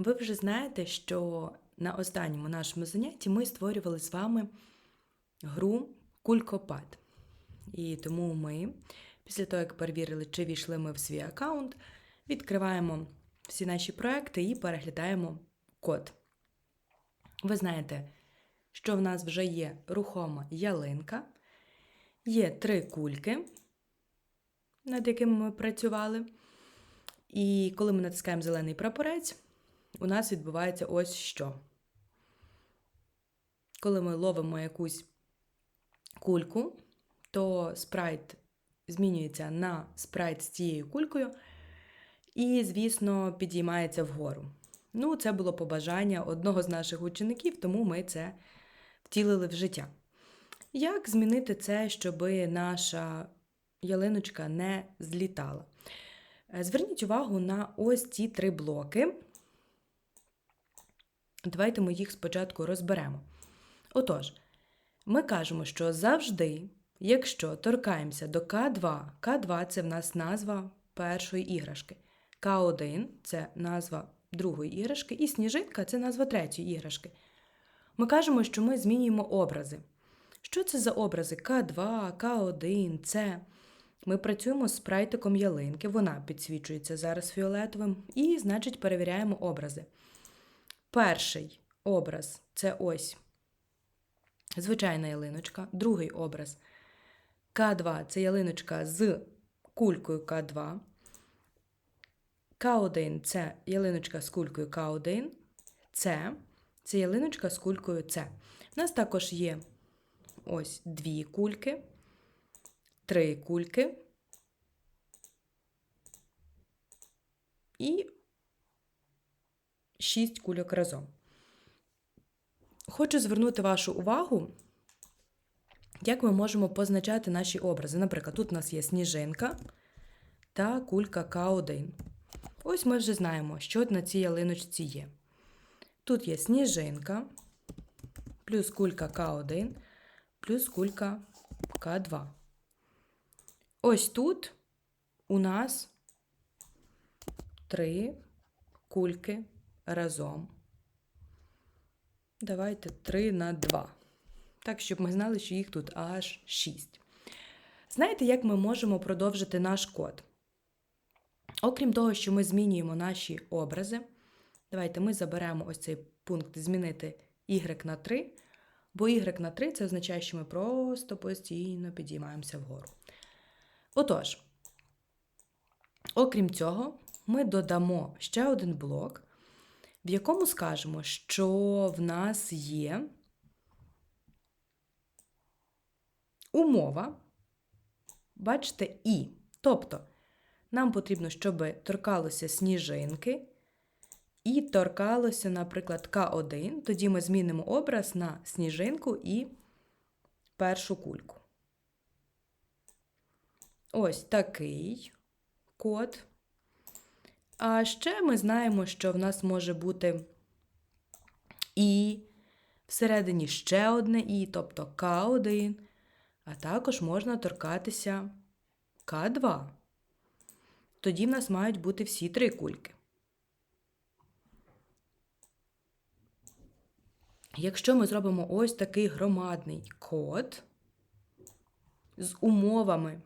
Ви вже знаєте, що на останньому нашому занятті ми створювали з вами гру Кулькопад. І тому ми, після того, як перевірили, чи війшли ми в свій аккаунт, відкриваємо всі наші проекти і переглядаємо код. Ви знаєте, що в нас вже є рухома ялинка, є три кульки, над якими ми працювали. І коли ми натискаємо зелений прапорець, у нас відбувається ось що. Коли ми ловимо якусь кульку, то спрайт змінюється на спрайт з цією кулькою і, звісно, підіймається вгору. Ну, це було побажання одного з наших учеників, тому ми це втілили в життя. Як змінити це, щоб наша ялиночка не злітала? Е, Зверніть увагу на ось ці три блоки. Давайте ми їх спочатку розберемо. Отож, ми кажемо, що завжди, якщо торкаємося до К2, К2 це в нас назва першої іграшки, К1 це назва другої іграшки, і сніжинка це назва третьої іграшки. Ми кажемо, що ми змінюємо образи. Що це за образи К2, К1, С? Ми працюємо з спрайтиком ялинки, вона підсвічується зараз фіолетовим, і, значить, перевіряємо образи. Перший образ це ось звичайна ялиночка. Другий образ К2 це ялиночка з кулькою К2. К1 це ялиночка з кулькою К1. С це ялиночка з кулькою С. У нас також є ось дві кульки, три кульки і шість кульок разом. Хочу звернути вашу увагу, як ми можемо позначати наші образи. Наприклад, тут у нас є сніжинка та кулька К1. Ось ми вже знаємо, що на цій ялиночці є. Тут є сніжинка, плюс кулька К1, плюс кулька К2. Ось тут у нас три кульки разом. Давайте 3 на 2. Так, щоб ми знали, що їх тут аж 6. Знаєте, як ми можемо продовжити наш код? Окрім того, що ми змінюємо наші образи, давайте ми заберемо ось цей пункт змінити y на 3, бо y на 3 це означає, що ми просто постійно підіймаємося вгору. Отож, окрім цього, ми додамо ще один блок, в якому скажемо, що в нас є умова, бачите, і. Тобто, нам потрібно, щоб торкалося сніжинки і торкалося, наприклад, К1. Тоді ми змінимо образ на сніжинку і першу кульку. Ось такий код. А ще ми знаємо, що в нас може бути і всередині ще одне і, тобто К1, а також можна торкатися К2. Тоді в нас мають бути всі три кульки. Якщо ми зробимо ось такий громадний код з умовами,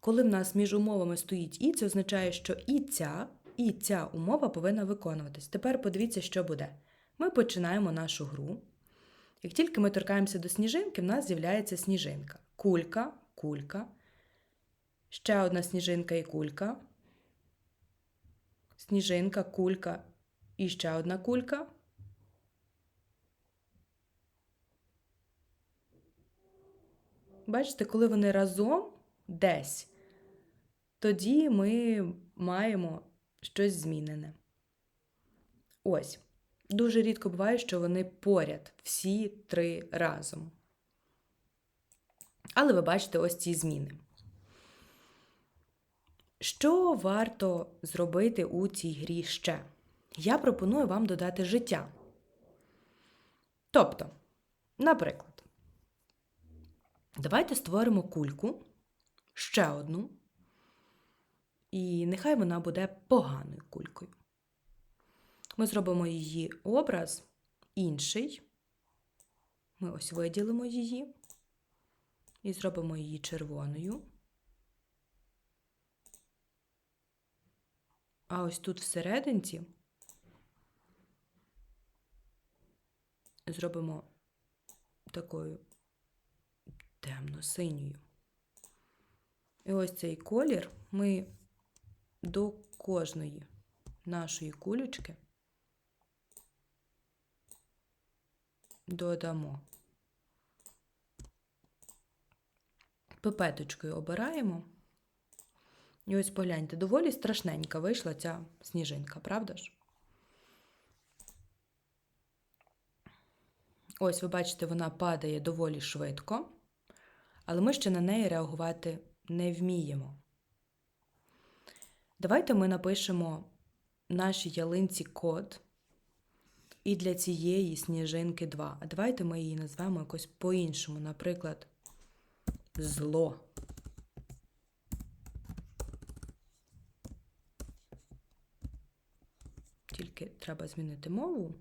коли в нас між умовами стоїть і, це означає, що і ця, і ця умова повинна виконуватись. Тепер подивіться, що буде. Ми починаємо нашу гру. Як тільки ми торкаємося до сніжинки, в нас з'являється сніжинка. Кулька, кулька, ще одна сніжинка і кулька. Сніжинка, кулька і ще одна кулька. Бачите, коли вони разом десь, тоді ми маємо щось змінене. Ось. Дуже рідко буває, що вони поряд всі три разом. Але ви бачите ось ці зміни. Що варто зробити у цій грі ще? Я пропоную вам додати життя. Тобто, наприклад, давайте створимо кульку, ще одну, і нехай вона буде поганою кулькою. Ми зробимо її образ інший. Ми ось виділимо її і зробимо її червоною. А ось тут всерединці зробимо такою темно-синьою. І ось цей колір ми до кожної нашої кулечки додамо. Пипеточкою обираємо. І ось погляньте, доволі страшненька вийшла ця сніжинка, правда ж? Ось, ви бачите, вона падає доволі швидко, але ми ще на неї реагувати не вміємо. Давайте ми напишемо нашій ялинці код і для цієї сніжинки 2. А давайте ми її назвемо якось по-іншому, наприклад, зло. Тільки треба змінити мову.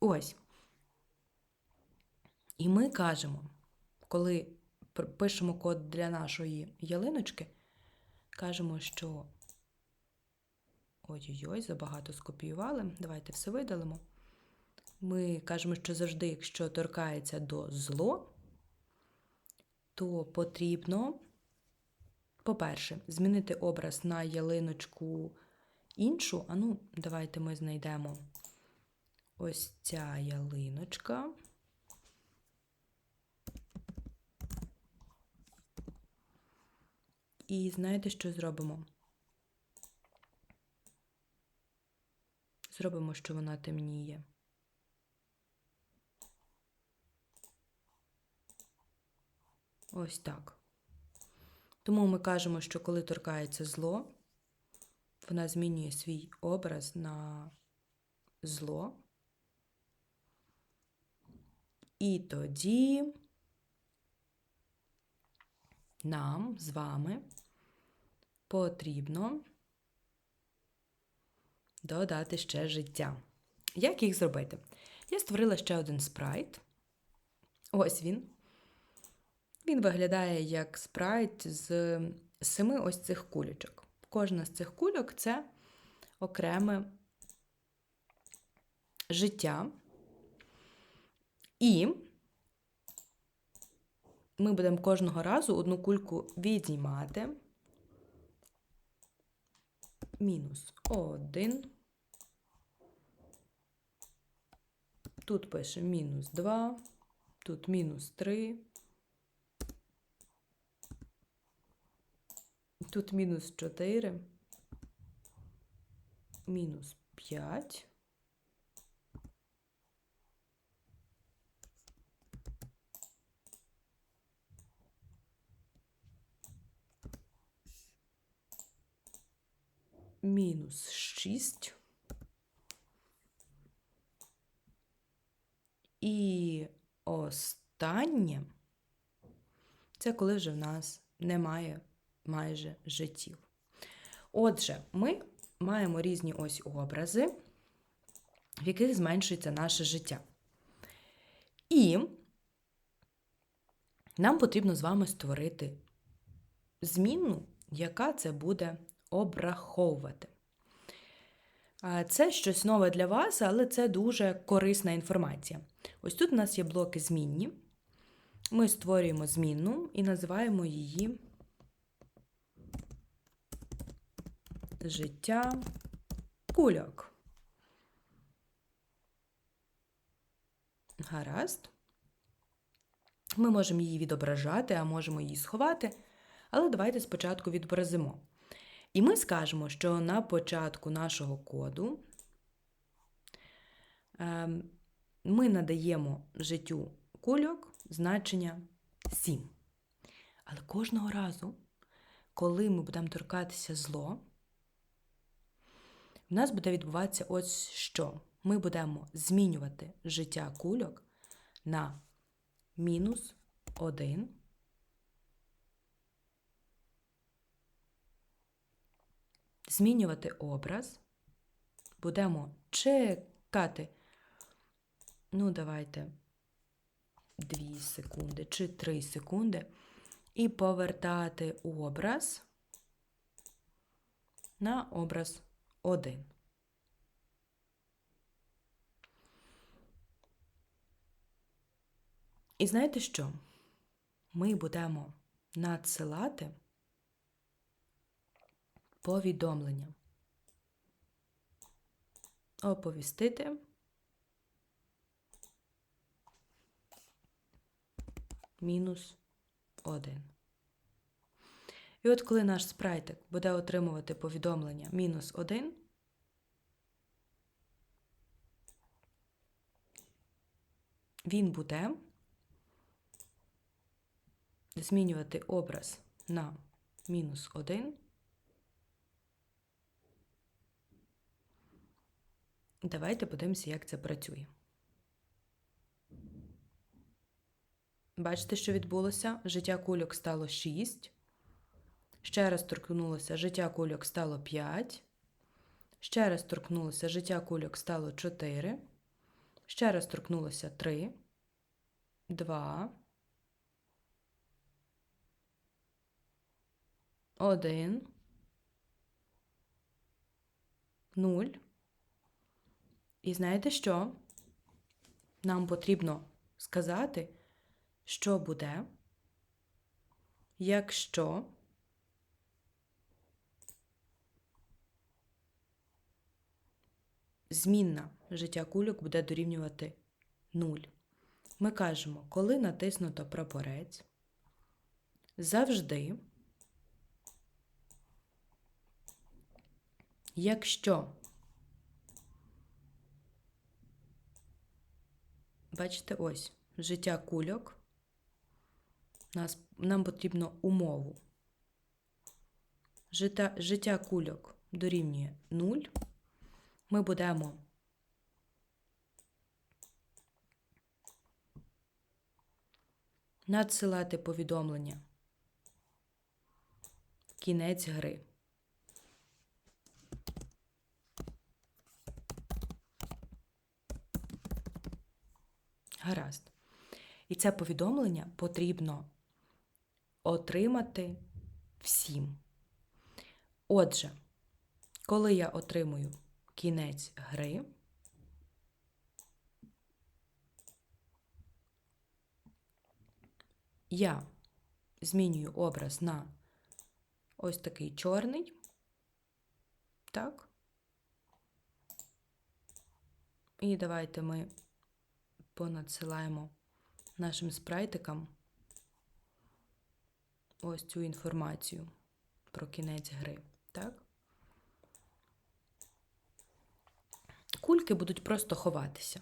Ось. І ми кажемо, коли пишемо код для нашої ялиночки, кажемо, що. Ой-ой-ой, забагато скопіювали. Давайте все видалимо. Ми кажемо, що завжди, якщо торкається до зло, то потрібно, по-перше, змінити образ на ялиночку іншу. А ну, давайте ми знайдемо ось ця ялиночка. І знаєте, що зробимо? Зробимо, що вона темніє. Ось так. Тому ми кажемо, що коли торкається зло, вона змінює свій образ на зло. І тоді нам з вами потрібно додати ще життя. Як їх зробити? Я створила ще один спрайт. Ось він. Він виглядає як спрайт з семи ось цих кулечок. Кожна з цих кульок це окреме життя. І ми будемо кожного разу одну кульку віднімати. Мінус один. Тут пишемо мінус 2, тут мінус 3, тут мінус 4, мінус 5. Мінус 6. І останнє це коли вже в нас немає майже життів. Отже, ми маємо різні ось образи, в яких зменшується наше життя. І нам потрібно з вами створити змінну, яка це буде обраховувати. Це щось нове для вас, але це дуже корисна інформація. Ось тут у нас є блоки змінні. Ми створюємо змінну і називаємо її життя кульок. Гаразд. Ми можемо її відображати, а можемо її сховати. Але давайте спочатку відобразимо. І ми скажемо, що на початку нашого коду ем, ми надаємо життю кульок значення 7. Але кожного разу, коли ми будемо торкатися зло, в нас буде відбуватися ось що. Ми будемо змінювати життя кульок на мінус 1. Змінювати образ. Будемо чекати. Ну, давайте 2 секунди чи 3 секунди. І повертати образ на образ 1. І знаєте що? Ми будемо надсилати повідомлення. Оповістити. Мінус 1. І от коли наш спрайтик буде отримувати повідомлення мінус 1, він буде змінювати образ на мінус 1. Давайте подивимося, як це працює. Бачите, що відбулося? Життя кульок стало 6. Ще раз торкнулося, життя кульок стало 5. Ще раз торкнулося, життя кульок стало 4. Ще раз торкнулося 3, 2, 1, 0. І знаєте що? Нам потрібно сказати, що буде, якщо змінна життя кульок буде дорівнювати 0. Ми кажемо, коли натиснуто прапорець, завжди, якщо Бачите, ось життя кульок. Нас, Нам потрібно умову. Життя, життя кульок дорівнює 0. Ми будемо надсилати повідомлення. Кінець гри. Гаразд. І це повідомлення потрібно отримати всім. Отже, коли я отримую кінець гри, я змінюю образ на ось такий чорний. Так. І давайте ми понадсилаємо нашим спрайтикам ось цю інформацію про кінець гри. Так? Кульки будуть просто ховатися.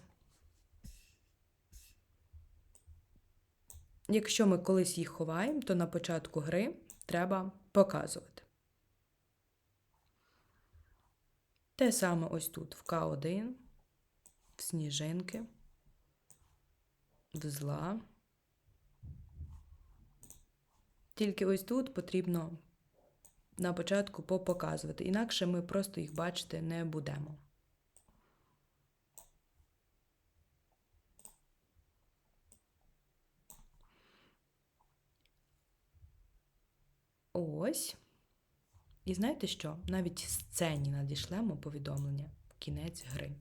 Якщо ми колись їх ховаємо, то на початку гри треба показувати. Те саме ось тут в К1, в сніжинки зла. Тільки ось тут потрібно на початку попоказувати, інакше ми просто їх бачити не будемо. Ось. І знаєте що? Навіть сцені надішлемо повідомлення кінець гри.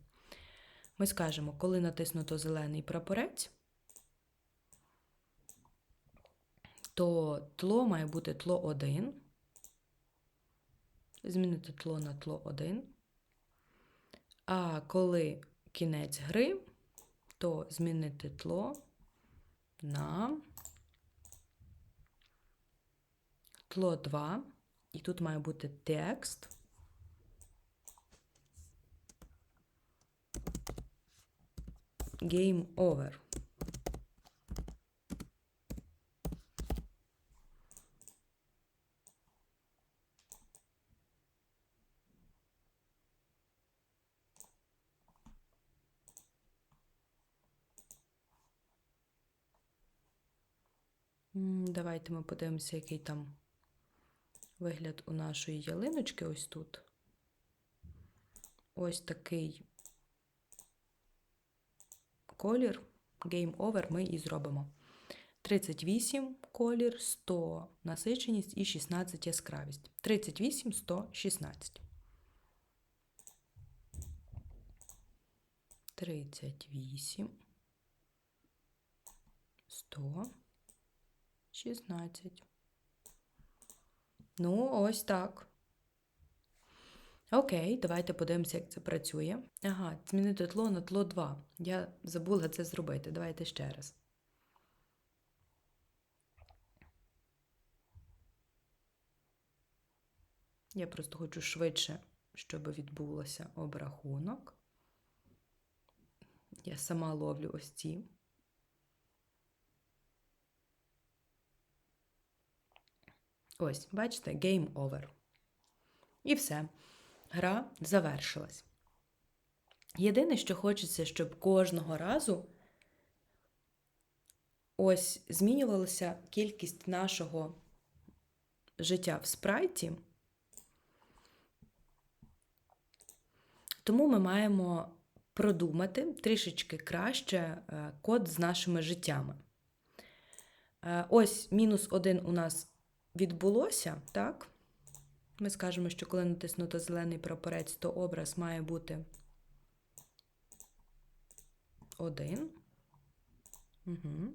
Ми скажемо, коли натиснуто зелений прапорець, то тло має бути тло 1. Змінити тло на тло 1. А коли кінець гри, то змінити тло на тло 2. І тут має бути текст. Game over. Давайте ми подивимося, який там вигляд у нашої ялиночки ось тут. ось такий колір, Game Over ми і зробимо. 38 колір, 100 насиченість і 16 яскравість. 38, 100, 16. 38, 100, 16. Ну, ось так. Окей, давайте подивимося, як це працює. Ага, змінити тло на тло 2. Я забула це зробити. Давайте ще раз. Я просто хочу швидше, щоб відбулося обрахунок. Я сама ловлю ось ці. Ось, бачите, game over. І все. Гра завершилась. Єдине, що хочеться, щоб кожного разу ось змінювалася кількість нашого життя в спрайті. Тому ми маємо продумати трішечки краще е, код з нашими життями. Е, Ось мінус один у нас відбулося, так? Ми скажемо, що коли натиснуто зелений прапорець, то образ має бути один. Угу.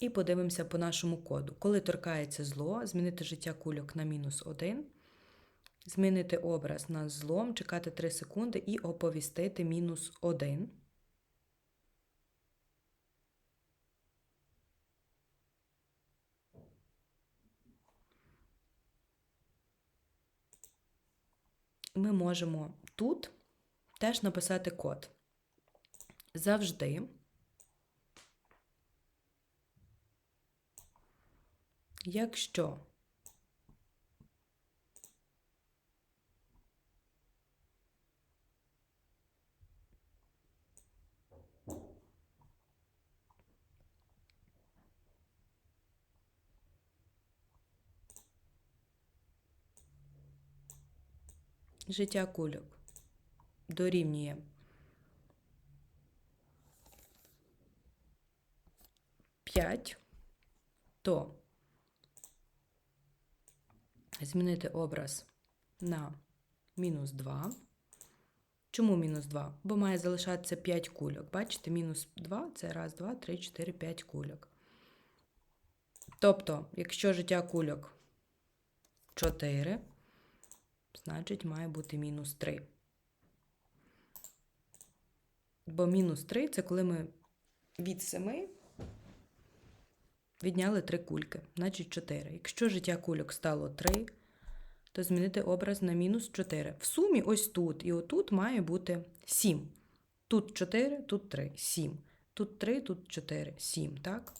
І подивимося по нашому коду. Коли торкається зло, змінити життя кульок на мінус 1, змінити образ на злом, чекати 3 секунди і оповістити мінус 1. Ми можемо тут теж написати код. Завжди. Якщо життя кульок дорівнює п'ять, то змінити образ на мінус 2. Чому мінус 2? Бо має залишатися 5 кульок. Бачите, мінус 2 це раз, два, три, 4, 5 кульок. Тобто, якщо життя кульок 4, значить має бути мінус 3. Бо мінус 3 це коли ми від 7 відняли 3 кульки, значить 4. Якщо життя кульок стало 3, то змінити образ на мінус 4. В сумі ось тут і отут має бути 7. Тут 4, тут 3, 7. Тут 3, тут 4, 7, так?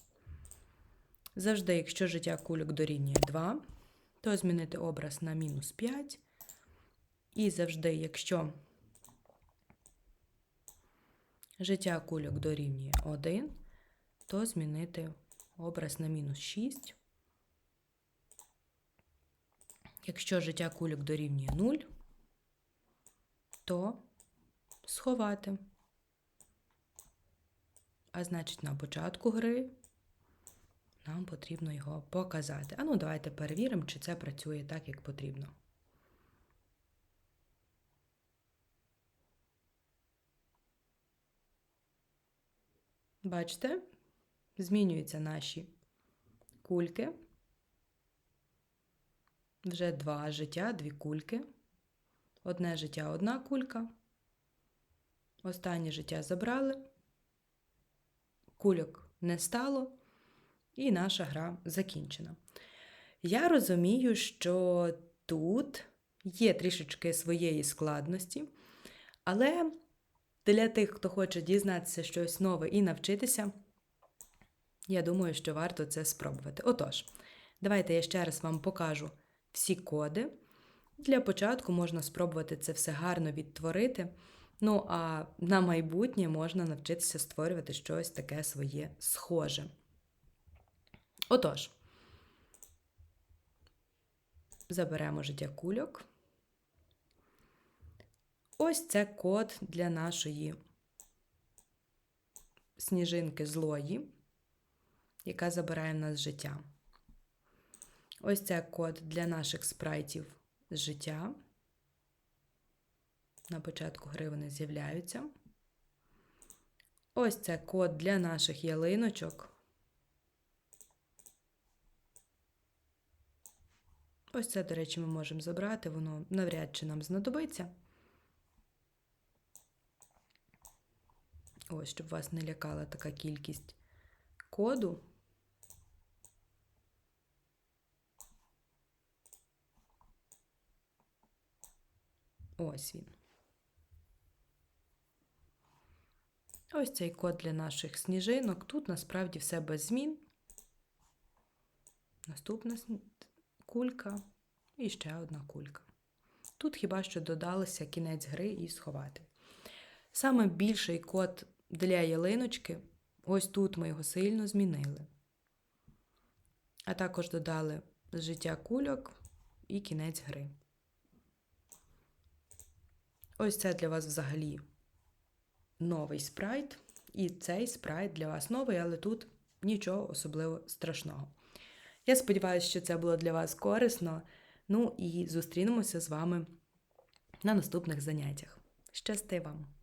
Завжди, якщо життя кульок дорівнює 2, то змінити образ на мінус 5. І завжди, якщо життя кульок дорівнює 1, то змінити образ на мінус 6. Якщо життя кульок дорівнює 0, то сховати. А значить, на початку гри нам потрібно його показати. А ну, давайте перевіримо, чи це працює так, як потрібно. Бачите, змінюються наші кульки. Вже два життя, дві кульки. Одне життя, одна кулька. Останнє життя забрали. Кульок не стало, і наша гра закінчена. Я розумію, що тут є трішечки своєї складності, але для тих, хто хоче дізнатися щось нове і навчитися, я думаю, що варто це спробувати. Отож, давайте я ще раз вам покажу всі коди. Для початку можна спробувати це все гарно відтворити. Ну, а на майбутнє можна навчитися створювати щось таке своє схоже. Отож, заберемо життя кульок. Ось це код для нашої сніжинки злої, яка забирає в нас життя. Ось це код для наших спрайтів з життя. На початку гри вони з'являються. Ось це код для наших ялиночок. Ось це, до речі, ми можемо забрати, воно навряд чи нам знадобиться. Ось, щоб вас не лякала така кількість коду. Ось він. Ось цей код для наших сніжинок. Тут насправді все без змін. Наступна кулька і ще одна кулька. Тут хіба що додалося кінець гри і сховати. Саме більший код для ялиночки, ось тут ми його сильно змінили. А також додали життя кульок і кінець гри. Ось це для вас взагалі новий спрайт. І цей спрайт для вас новий, але тут нічого особливо страшного. Я сподіваюся, що це було для вас корисно. Ну і зустрінемося з вами на наступних заняттях. Щасти вам!